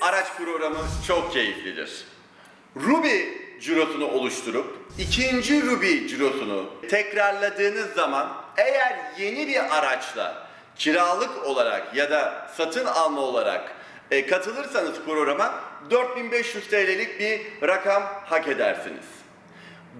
araç programı çok keyiflidir. Ruby cirosunu oluşturup ikinci Ruby cirosunu tekrarladığınız zaman eğer yeni bir araçla kiralık olarak ya da satın alma olarak e, katılırsanız programa 4500 TL'lik bir rakam hak edersiniz.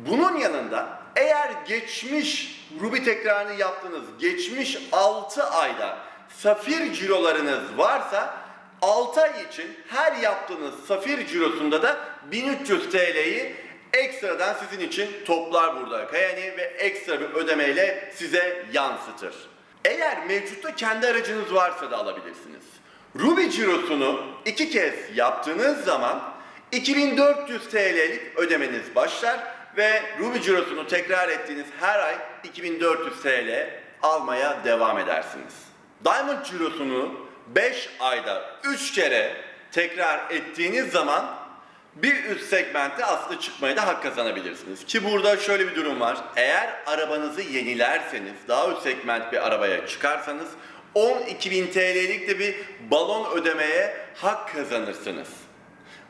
Bunun yanında eğer geçmiş Ruby tekrarını yaptığınız geçmiş 6 ayda safir cirolarınız varsa 6 ay için her yaptığınız safir cirosunda da 1300 TL'yi ekstradan sizin için toplar burada Kayani ve ekstra bir ödemeyle size yansıtır. Eğer mevcutta kendi aracınız varsa da alabilirsiniz. Ruby cirosunu iki kez yaptığınız zaman 2400 TL'lik ödemeniz başlar ve Ruby cirosunu tekrar ettiğiniz her ay 2400 TL almaya devam edersiniz. Diamond cirosunu 5 ayda 3 kere tekrar ettiğiniz zaman bir üst segmentte aslında çıkmaya da hak kazanabilirsiniz. Ki burada şöyle bir durum var. Eğer arabanızı yenilerseniz, daha üst segment bir arabaya çıkarsanız 12.000 TL'lik de bir balon ödemeye hak kazanırsınız.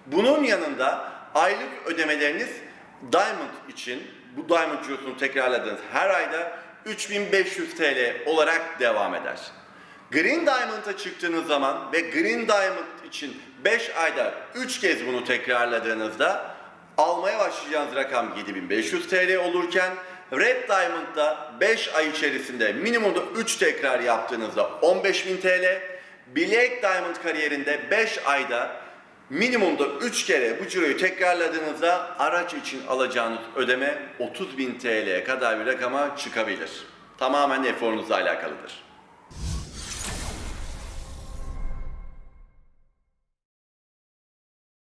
Bunun yanında aylık ödemeleriniz Diamond için bu Diamond cirosunu tekrarladığınız her ayda 3500 TL olarak devam eder. Green Diamond'a çıktığınız zaman ve Green Diamond için 5 ayda 3 kez bunu tekrarladığınızda almaya başlayacağınız rakam 7500 TL olurken Red Diamond'da 5 ay içerisinde minimumda 3 tekrar yaptığınızda 15000 TL, Black Diamond kariyerinde 5 ayda minimumda 3 kere bu ciroyu tekrarladığınızda araç için alacağınız ödeme 30.000 TL'ye kadar bir rakama çıkabilir. Tamamen eforunuzla alakalıdır.